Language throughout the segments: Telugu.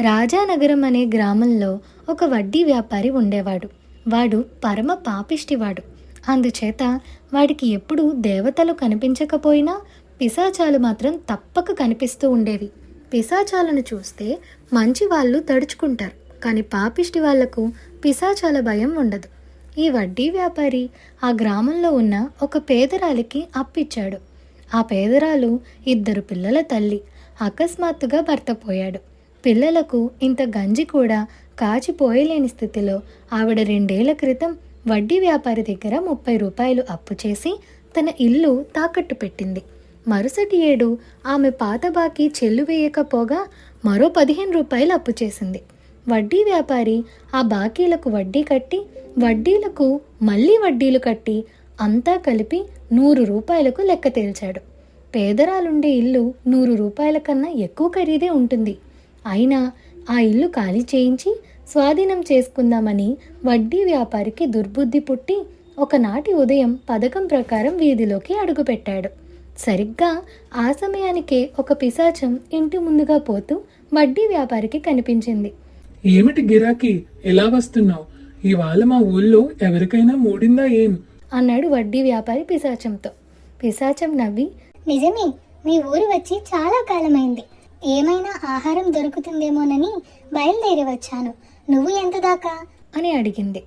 రాజానగరం అనే గ్రామంలో ఒక వడ్డీ వ్యాపారి ఉండేవాడు. వాడు పరమ పాపిష్టివాడు. అందుచేత వాడికి ఎప్పుడూ దేవతలు కనిపించకపోయినా పిశాచాలు మాత్రం తప్పక కనిపిస్తూ ఉండేవి. పిశాచాలను చూస్తే మంచి వాళ్ళు తడుచుకుంటారు కానీ పాపిష్టి వాళ్ళకు పిశాచాల భయం ఉండదు. ఈ వడ్డీ వ్యాపారి ఆ గ్రామంలో ఉన్న ఒక పేదరాలికి అప్పిచ్చాడు. ఆ పేదరాలు ఇద్దరు పిల్లల తల్లి అకస్మాత్తుగా భర్త పోయాడు. పిల్లలకు ఇంత గంజి కూడా కాచిపోయలేని స్థితిలో ఆవిడ రెండేళ్ళ క్రితం వడ్డీ వ్యాపారి దగ్గర ముప్పై రూపాయలు అప్పు చేసి తన ఇల్లు తాకట్టు పెట్టింది. మరుసటి ఏడు ఆమె పాత బాకీ చెల్లు వేయకపోగా మరో పదిహేను రూపాయలు అప్పు చేసింది. వడ్డీ వ్యాపారి ఆ బాకీలకు వడ్డీ కట్టి వడ్డీలకు మళ్ళీ వడ్డీలు కట్టి అంతా కలిపి నూరు రూపాయలకు లెక్క తేల్చాడు. పేదరాలుండే ఇల్లు నూరు రూపాయల కన్నా ఎక్కువ ఖరీదే ఉంటుంది. అయినా ఆ ఇల్లు ఖాళీ చేయించి స్వాధీనం చేసుకుందామని వడ్డీ వ్యాపారికి దుర్బుద్ధి పుట్టి ఒకనాటి ఉదయం పథకం ప్రకారం వీధిలోకి అడుగుపెట్టాడు. సరిగ్గా ఆ సమయానికే ఒక పిశాచం ఇంటి ముందుగా పోతూ వడ్డీ వ్యాపారికి కనిపించింది. ఏమిటి గిరాకీ? ఎలా వస్తున్నావు? ఇవాళ మా ఊళ్ళో ఎవరికైనా మూడిందా ఏం? అన్నాడు వడ్డీ వ్యాపారి పిశాచంతో. పిశాచం నవ్వి నిజమే మీ ఊరు వచ్చి చాలా కాలమైంది. ఏమైనా ఆహారం దొరుకుతుందేమోనని బయలుదేరి వచ్చాను. నువ్వు ఎంత దాకా అని అడిగింది.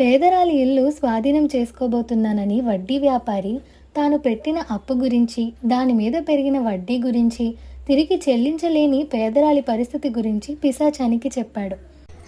పేదరాలి ఇల్లు స్వాధీనం చేసుకోబోతున్నానని వడ్డీ వ్యాపారి తాను పెట్టిన అప్పు గురించి దాని మీద పెరిగిన వడ్డీ గురించి తిరిగి చెల్లించలేని పేదరాలి పరిస్థితి గురించి పిశాచానికి చెప్పాడు.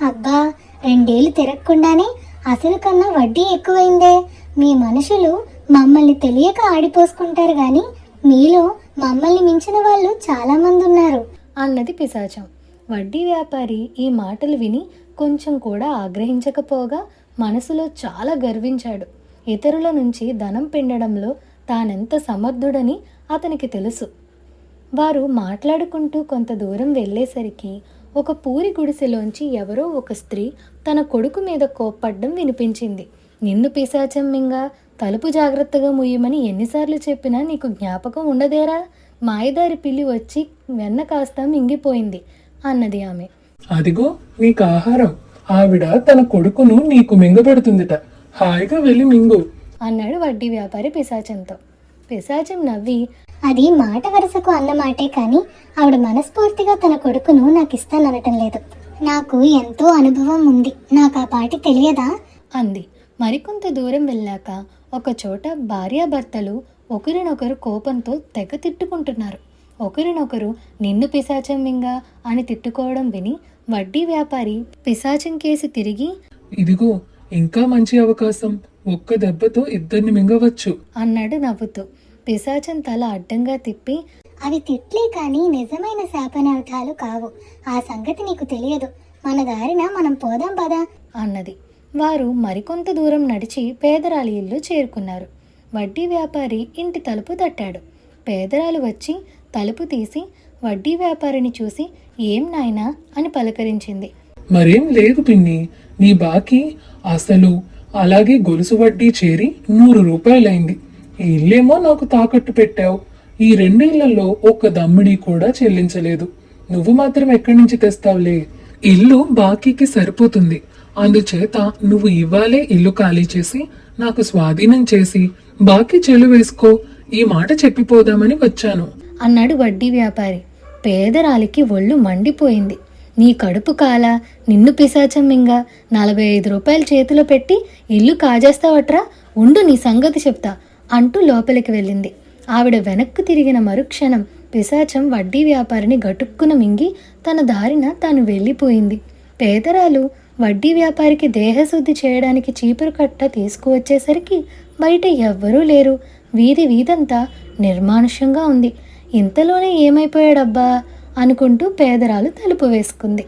అబ్బా రెండేళ్ళు తిరగకుండానే అసలు కన్నా వడ్డీ ఎక్కువైందే. మీ మనుషులు మమ్మల్ని తెలియక ఆడిపోసుకుంటారు కానీ మీలో మమ్మల్ని మించిన వాళ్ళు చాలా మంది ఉన్నారు. అన్నది పిశాచం. వడ్డీ వ్యాపారి ఈ మాటలు విని కొంచెం కూడా ఆగ్రహించకపోగా మనసులో చాలా గర్వించాడు. ఇతరుల నుంచి ధనం పిండడంలో తానెంత సమర్థుడని అతనికి తెలుసు. వారు మాట్లాడుకుంటూ కొంత దూరం వెళ్ళేసరికి ఒక పూరి గుడిసెలోంచి ఎవరో ఒక స్త్రీ తన కొడుకు మీద కోప్పడ్డం వినిపించింది. నిన్ను పిశాచం మింగా తలుపు జాగ్రత్తగా ముయ్యమని ఎన్నిసార్లు చెప్పినా నీకు జ్ఞాపకం ఉండదేరా? మాయదారి పిల్లి వచ్చి వెన్న కాస్త మింగిపోయింది అన్నది ఆమె. అదిగో నీకు ఆహారం. ఆవిడ తన కొడుకును నీకు మింగబెడుతుందిట. హాయిగా వెళ్ళి మింగు. అన్నాడు వడ్డీ వ్యాపారి పిశాచంతో. పిశాచం నవ్వి అది మాట వరుసకు అన్న మాటే కానీ ఆవిడ మనస్ఫూర్తిగా తన కొడుకును నాకు ఇస్తాననటం లేదు. నాకు ఎంతో అనుభవం ఉంది. నాకు ఆ పాటి తెలియదా? అంది. మరికొంత దూరం వెళ్ళాక ఒక చోట భార్యాభర్తలు ఒకరినొకరు కోపంతో తెగ తిట్టుకుంటున్నారు. ఒకరినొకరు నిన్ను పిశాచం మింగా అని తిట్టుకోవడం విని వడ్డీ వ్యాపారి పిశాచం కేసి తిరిగి ఇదిగో ఇంకా మంచి అవకాశం. ఒక్క దెబ్బతో ఇద్దరిని మింగవచ్చు. అన్నాడు నవ్వుతూ. పిశాచం తల అడ్డంగా తిప్పి అవి తిట్లే కానీ నిజమైన శాపనార్థాలు కావు. ఆ సంగతి నీకు తెలియదు. మన దారిన మనం పోదాం పదా. అన్నది. వారు మరికొంత దూరం నడిచి పేదరాలి ఇల్లు చేరుకున్నారు. వడ్డీ వ్యాపారి ఇంటి తలుపు తట్టాడు. పేదరాలు వచ్చి తలుపు తీసి వడ్డీ వ్యాపారిని చూసి ఏం నాయనా? అని పలకరించింది. మరేం లేదు పిన్ని నీ బాకీ అసలు అలాగే గొలుసు వడ్డీ చేరి నూరు రూపాయలైంది. ఈ ఇల్లేమో నాకు తాకట్టు పెట్టావు. ఈ రెండేళ్ళలో ఒక్క దమ్మిడి కూడా చెల్లించలేదు. నువ్వు మాత్రం ఎక్కడి నుంచి తెస్తావులే? ఇల్లు బాకీకి సరిపోతుంది. అందుచేత నువ్వు ఇవ్వాలే ఇల్లు ఖాళీ చేసి నాకు స్వాధీనం చేసి బాకీ చెలు వేసుకో ఈ మాట చెప్పిపోదామని వచ్చాను. అన్నాడు వడ్డీ వ్యాపారి. పేదరాలికి ఒళ్ళు మండిపోయింది. నీ కడుపు కాల నిన్ను పిశాచం మింగ నలభై ఐదు రూపాయలు చేతిలో పెట్టి ఇల్లు కాజేస్తావట్రా? ఉండు నీ సంగతి చెప్తా అంటూ లోపలికి వెళ్ళింది. ఆవిడ వెనక్కు తిరిగిన మరుక్షణం పిశాచం వడ్డీ వ్యాపారిని గటుక్కున మింగి తన దారిన తాను వెళ్ళిపోయింది. పేదరాలు వడ్డీ వ్యాపారికి దేహశుద్ధి చేయడానికి చీపురు కట్ట తీసుకువచ్చేసరికి బయట ఎవ్వరూ లేరు. వీధి వీధంతా నిర్మానుష్యంగా ఉంది. ఇంతలోనే ఏమైపోయాడబ్బా? అనుకుంటూ పేదరాలు తలుపు వేసుకుంది.